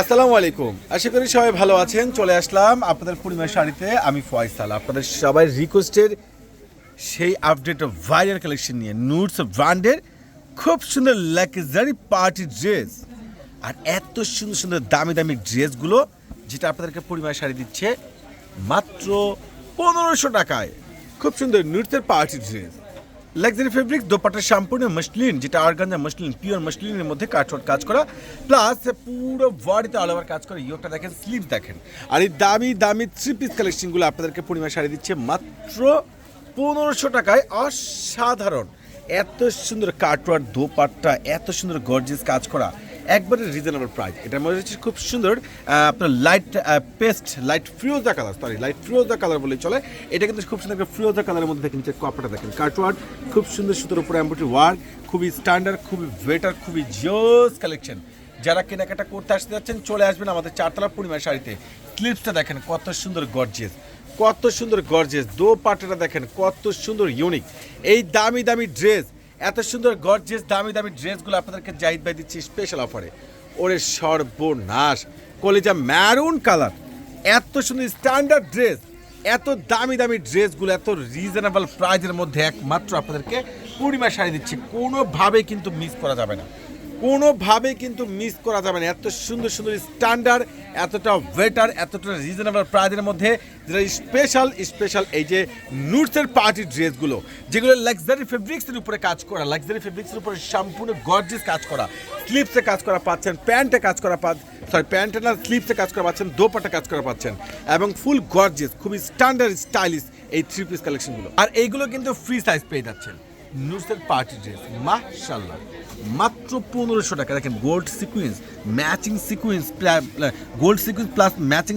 আসসালামু আলাইকুম। আশা করি সবাই ভালো আছেন। চলে আসলাম আপনাদের পূর্ণিমা শাড়িতে। আমি ফয়সাল। আপনাদের সবাই রিকোয়েস্টের সেই আপডেট ভাইরাল কালেকশন নিয়ে। নুটস ব্র্যান্ডের খুব সুন্দর লাক্সারি পার্টি ড্রেস আর এত সুন্দর সুন্দর দামি দামি ড্রেসগুলো যেটা আপনাদেরকে পূর্ণিমা শাড়ি দিচ্ছে মাত্র পনেরোশো টাকায়। খুব সুন্দর নুটসের party dress luxury fabric dupatta সম্পূর্ণ মসলিন যেটা আরগাঞ্জা মসলিন পিওর মসলিনের মধ্যে কাটওয়ার্ক কাজ করা। প্লাস পুরো বডিতে অল ওভার কাজ করে। ইয়োগটা দেখেন স্লিপ দেখেন। আর এই দামি দামি থ্রি পিস কালেকশনগুলো আপনাদেরকে পূর্ণিমা শাড়ি দিচ্ছে মাত্র পনেরোশো টাকায়। অসাধারণ। এত সুন্দর কাটওয়ার দোপাট্টা, এত সুন্দর গর্জিয়াস কাজ করা একবারে রিজনেবল প্রাইস এটার মধ্যে হচ্ছে খুব সুন্দর আপনার লাইট পেস্ট লাইট ফ্রিওজা কালার সরি লাইট ফ্রিওজা কালার বলে চলে। এটা কিন্তু খুব সুন্দর ফ্রিওজা কালারের মধ্যে দেখেন যে কপড়া দেখেন কাটওয়ার্ড খুব সুন্দর সুন্দর উপরে এম্ব্রয়ডারি ওয়ার্ক খুবই স্ট্যান্ডার্ড খুবই বেটার খুবই জোস কালেকশন যারা কেনাকাটা করতে আসতে যাচ্ছেন, চলে আসবেন আমাদের চারতলা পূর্ণিমা শাড়িতে। স্লিপসটা দেখেন, কত সুন্দর গর্জিয়াস কত সুন্দর গর্জেস। দো পাটাটা দেখেন, কত সুন্দর ইউনিক এই দামি দামি ড্রেস এত সুন্দর গর্জেস, দামি দামি ড্রেসগুলো আপনাদেরকে জাহিদ ভাই দিচ্ছি স্পেশাল অফারে ওরে সর্বনাশ, কলেজা ম্যারুন কালার এত সুন্দর স্ট্যান্ডার্ড ড্রেস এত দামি দামি ড্রেসগুলো এত রিজনেবল প্রাইজের মধ্যে একমাত্র আপনাদেরকে পূর্ণিমা শাড়ি দিচ্ছি। কোনোভাবেই কিন্তু মিস করা যাবে না। কোনোভাবে কিন্তু মিস করা যাবে না। এত সুন্দর সুন্দর স্ট্যান্ডার্ড এতটা ওয়েটার এতটা রিজনেবল প্রাইজের মধ্যে যেটা স্পেশাল স্পেশাল এই যে নুটসের পার্টি ড্রেসগুলো যেগুলো লাক্সারি ফেব্রিক্সের উপরে কাজ করা লাক্সারি ফেব্রিক্সের উপরে সম্পূর্ণ গর্জিয়াস কাজ করা স্লিপসে কাজ করা পাচ্ছেন প্যান্টে কাজ করা পা সরি প্যান্টে না স্লিপসে কাজ করা পাচ্ছেন দোপাটে কাজ করা পাচ্ছেন এবং ফুল গর্জিয়াস খুবই স্ট্যান্ডার্ড স্টাইলিশ এই থ্রি পিস কালেকশনগুলো আর এইগুলো কিন্তু ফ্রি সাইজ পেয়ে যাচ্ছেন। নুটসের পার্টি ড্রেস মাশাল্লাহ মাত্র পনেরোশো টাকা। দেখেন gold sequence matching sequence gold sequence plus matching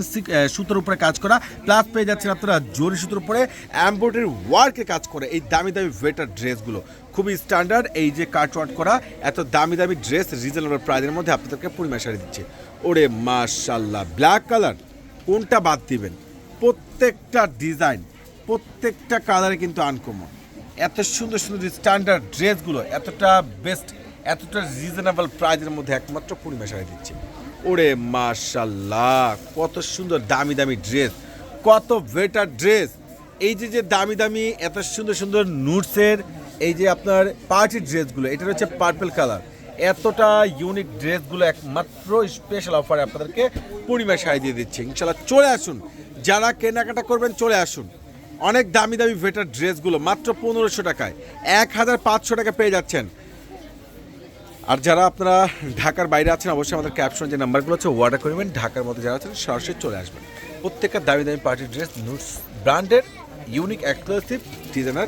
সুতোর উপরে কাজ করা। প্লাস পেয়ে যাচ্ছেন আপনারা জরি সুতোর উপরে এম্ব্রয়ডারি ওয়ার্কে কাজ করে এই দামি দামি ওয়েটার ড্রেসগুলো খুবই স্ট্যান্ডার্ড এই যে কাট ওয়ার্ক করা, এত দামি দামি ড্রেস রিজনেবল প্রাইজের মধ্যে আপনাদেরকে পরিমাণ শাড়ি দিচ্ছে। ওরে মাশাল্লাহ ব্ল্যাক কালার কোনটা বাদ দিবেন? প্রত্যেকটা ডিজাইন প্রত্যেকটা কালারে কিন্তু আনকমন এত সুন্দর সুন্দর স্ট্যান্ডার্ড ড্রেসগুলো, এতটা বেস্ট এতটা রিজনেবল প্রাইজের মধ্যে একমাত্র পূর্ণিমা শাড়ি দিচ্ছে। ওরে মাশাল্লাহ, কত সুন্দর দামি দামি ড্রেস কত বেটার ড্রেস এই যে যে দামি দামি, এত সুন্দর সুন্দর নুটসের, এই যে আপনার পার্টির ড্রেসগুলো এটা হচ্ছে পার্পেল কালার এতটা ইউনিক ড্রেসগুলো একমাত্র স্পেশাল অফারে আপনাদেরকে পূর্ণিমা শাড়ি দিয়ে দিচ্ছে। ইনশাল্লাহ চলে আসুন। যারা কেনাকাটা করবেন চলে আসুন। অনেক দামি দামি ভেটার ড্রেসগুলো মাত্র পনেরোশো টাকায়। এক হাজার পাঁচশো টাকা পেয়ে যাচ্ছেন। আর যারা আপনারা ঢাকার বাইরে আছেন, অবশ্যই আমাদের ক্যাপশন যে নাম্বারগুলো আছে অর্ডার করবেন ঢাকার মধ্যে যারা আছেন, সরাসরি চলে আসবেন। প্রত্যেকটা দামি দামি পার্টি ড্রেস নুটস ব্র্যান্ডের unique exclusive designer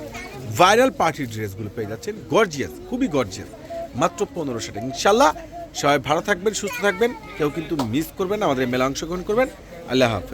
viral party ড্রেসগুলো পেয়ে যাচ্ছেন। গর্জিয়াস খুবই গর্জিয়াস মাত্র পনেরোশো টাকা। ইনশাল্লাহ সবাই ভালো থাকবেন, সুস্থ থাকবেন। কেউ কিন্তু মিস করবেন আমাদের মেলা অংশগ্রহণ করবেন। আল্লাহ হাফেজ।